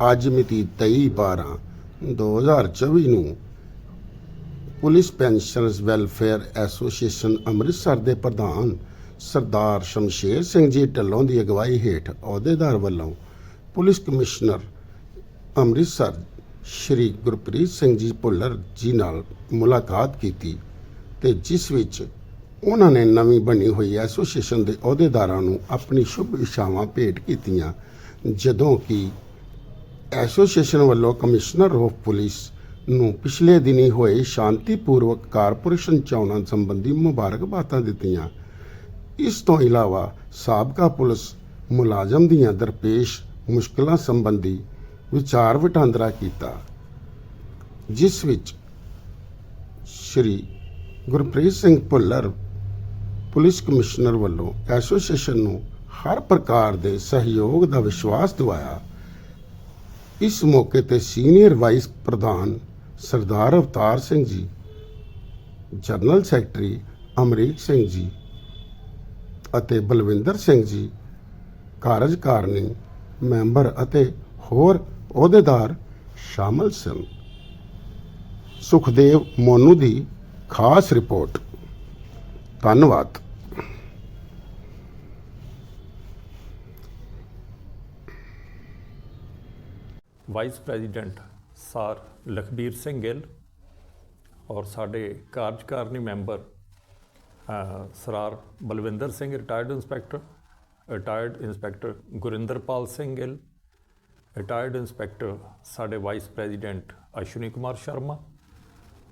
ਅੱਜ ਮਿਤੀ 23 12 2024 ਨੂੰ police pensioners welfare association Amritsar ਦੇ ਪ੍ਰਧਾਨ ਸਰਦਾਰ ਸ਼ਮਸ਼ੇਰ ਸਿੰਘ ਜੀ ਢੱਲੋਂ ਦੀ ਅਗਵਾਈ ਹੇਠ ਅਹੁਦੇਦਾਰ ਵੱਲੋਂ ਪੁਲਿਸ ਕਮਿਸ਼ਨਰ ਅੰਮ੍ਰਿਤਸਰ ਸ਼੍ਰੀ ਗੁਰਪ੍ਰੀਤ ਸਿੰਘ ਜੀ ਭੁੱਲਰ ਜੀ ਨਾਲ ਮੁਲਾਕਾਤ ਕੀਤੀ ਤੇ ਜਿਸ ਵਿੱਚ ਉਹਨਾਂ ਨੇ ਨਵੀਂ ਬਣੀ ਹੋਈ ਐਸੋਸੀਏਸ਼ਨ ਦੇ ਅਹੁਦੇਦਾਰਾਂ ਨੂੰ ਆਪਣੀ ਸ਼ੁਭ ਇਛਾਵਾਂ ਭੇਟ ਕੀਤੀਆਂ, ਜਦੋਂ ਕਿ ਐਸੋਸੀਏਸ਼ਨ ਵੱਲੋਂ ਕਮਿਸ਼ਨਰ ਆਫ ਪੁਲਿਸ ਨੂੰ ਪਿਛਲੇ ਦਿਨੀ ਹੋਏ ਸ਼ਾਂਤੀਪੂਰਵਕ ਕਾਰਪੋਰੇਸ਼ਨ ਚੋਣਾਂ ਸੰਬੰਧੀ ਮੁਬਾਰਕਬਾਦਾਂ ਦਿੱਤੀਆਂ। ਇਸ ਤੋਂ ਇਲਾਵਾ ਸਾਬਕਾ ਪੁਲਿਸ ਮੁਲਾਜ਼ਮ ਦੀਆਂ ਦਰਪੇਸ਼ ਮੁਸ਼ਕਲਾਂ ਸੰਬੰਧੀ ਵਿਚਾਰ ਵਟਾਂਦਰਾ ਕੀਤਾ, ਜਿਸ ਵਿੱਚ ਸ਼੍ਰੀ ਗੁਰਪ੍ਰੀਤ ਸਿੰਘ ਭੁੱਲਰ ਪੁਲਿਸ ਕਮਿਸ਼ਨਰ ਵੱਲੋਂ ਐਸੋਸੀਏਸ਼ਨ ਨੂੰ ਹਰ ਪ੍ਰਕਾਰ ਦੇ ਸਹਿਯੋਗ ਦਾ ਵਿਸ਼ਵਾਸ ਦਿਵਾਇਆ। ਇਸ ਮੌਕੇ ਤੇ ਸੀਨੀਅਰ ਵਾਈਸ ਪ੍ਰਧਾਨ ਸਰਦਾਰ ਅਵਤਾਰ ਸਿੰਘ ਜੀ, ਜਨਰਲ ਸੈਕਟਰੀ ਅਮਰੀਕ ਸਿੰਘ ਜੀ ਅਤੇ ਬਲਵਿੰਦਰ ਸਿੰਘ ਜੀ ਕਾਰਜਕਾਰਨੀ ਮੈਂਬਰ ਅਤੇ ਹੋਰ ਅਹੁਦੇਦਾਰ ਸ਼ਾਮਲ ਸਨ। ਸੁਖਦੇਵ ਮੋਨੂ ਦੀ ਖਾਸ ਰਿਪੋਰਟ। ਧੰਨਵਾਦ। Vice president sir Lakhbir Singh Gill ਔਰ ਸਾਡੇ ਕਾਰਜਕਾਰਨੀ member ਸਰਾਰ Balwinder Singh retired inspector retired inspector Gurinderpal Singh Gill retired inspector ਸਾਡੇ ਵਾਈਸ ਪ੍ਰੈਜ਼ੀਡੈਂਟ ਅਸ਼ਵਨੀ ਕੁਮਾਰ ਸ਼ਰਮਾ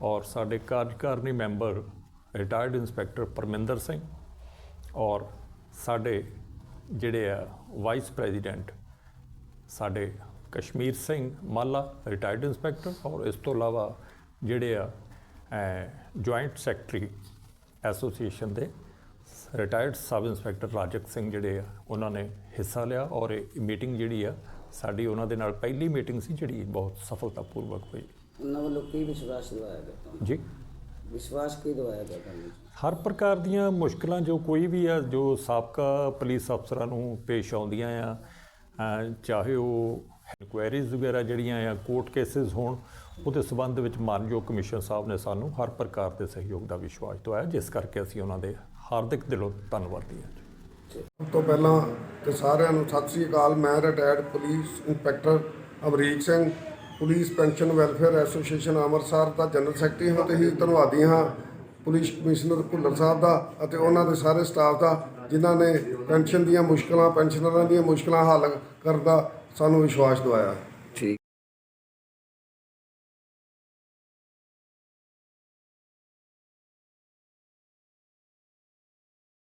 ਔਰ ਸਾਡੇ ਕਾਰਜਕਾਰਨੀ member retired inspector Parminder Singh ਔਰ ਸਾਡੇ ਜਿਹੜੇ ਆ ਵਾਈਸ ਪ੍ਰੈਜ਼ੀਡੈਂਟ ਸਾਡੇ ਕਸ਼ਮੀਰ ਸਿੰਘ ਮਾਲਾ ਰਿਟਾਇਰਡ ਇੰਸਪੈਕਟਰ ਔਰ ਇਸ ਤੋਂ ਇਲਾਵਾ ਜਿਹੜੇ ਆ ਜੁਆਇੰਟ ਸੈਕਟਰੀ ਐਸੋਸੀਏਸ਼ਨ ਦੇ retired sub inspector Rajak Singh ਜਿਹੜੇ ਆ ਉਹਨਾਂ ਨੇ ਹਿੱਸਾ ਲਿਆ ਔਰ ਇਹ ਮੀਟਿੰਗ ਜਿਹੜੀ ਆ ਸਾਡੀ ਉਹਨਾਂ ਦੇ ਨਾਲ ਪਹਿਲੀ ਮੀਟਿੰਗ ਸੀ ਜਿਹੜੀ ਬਹੁਤ ਸਫਲਤਾਪੂਰਵਕ ਹੋਈ। ਉਹਨਾਂ ਵੱਲੋਂ ਕੀ ਵਿਸ਼ਵਾਸ ਦਿਵਾਇਆ ਗਿਆ ਜੀ। ਵਿਸ਼ਵਾਸ ਕੀ ਦਿਵਾਇਆ ਗਿਆ ਤੁਹਾਨੂੰ? ਹਰ ਪ੍ਰਕਾਰ ਦੀਆਂ ਮੁਸ਼ਕਲਾਂ ਜੋ ਕੋਈ ਵੀ ਆ ਜੋ ਸਾਬਕਾ ਪੁਲਿਸ ਅਫਸਰਾਂ ਨੂੰ ਪੇਸ਼ ਆਉਂਦੀਆਂ ਆ ਚਾਹੇ ਉਹ ਇਨਕੁਆਇਰੀਜ਼ ਵਗੈਰਾ ਜਿਹੜੀਆਂ ਆ ਕੋਰਟ ਕੇਸਿਸ ਹੋਣ, ਉਹਦੇ ਸਬੰਧ ਵਿੱਚ ਮਾਨਯੋਗ ਕਮਿਸ਼ਨ ਸਾਹਿਬ ਨੇ ਸਾਨੂੰ ਹਰ ਪ੍ਰਕਾਰ ਦੇ ਸਹਿਯੋਗ ਦਾ ਵਿਸ਼ਵਾਸ ਦਿਵਾਇਆ, ਜਿਸ ਕਰਕੇ ਅਸੀਂ ਉਹਨਾਂ ਦੇ ਹਾਰਦਿਕ ਦਿਲੋਂ ਧੰਨਵਾਦੀ ਹਾਂ ਸਭ ਤੋਂ ਪਹਿਲਾਂ ਤੇ ਸਾਰਿਆਂ ਨੂੰ ਸਤਿ ਸ੍ਰੀ ਅਕਾਲ, ਮੈਂ retired police inspector Amrik Singh police pension welfare association Amritsar ਦਾ ਜਨਰਲ ਸੈਕਟਰੀ ਹਾਂ, ਤੇ ਹੀ ਧੰਨਵਾਦੀ ਹਾਂ ਪੁਲਿਸ ਕਮਿਸ਼ਨਰ ਭੁੱਲਰ ਸਾਹਿਬ ਦਾ ਅਤੇ ਉਹਨਾਂ ਦੇ ਸਾਰੇ ਸਟਾਫ ਦਾ, ਜਿਨ੍ਹਾਂ ਨੇ ਪੈਨਸ਼ਨ ਦੀਆਂ ਮੁਸ਼ਕਲਾਂ ਪੈਨਸ਼ਨਰਾਂ ਦੀਆਂ ਮੁਸ਼ਕਲਾਂ ਹੱਲ ਕਰਨ ਦਾ ਸਾਨੂੰ ਵਿਸ਼ਵਾਸ ਦਵਾਇਆ।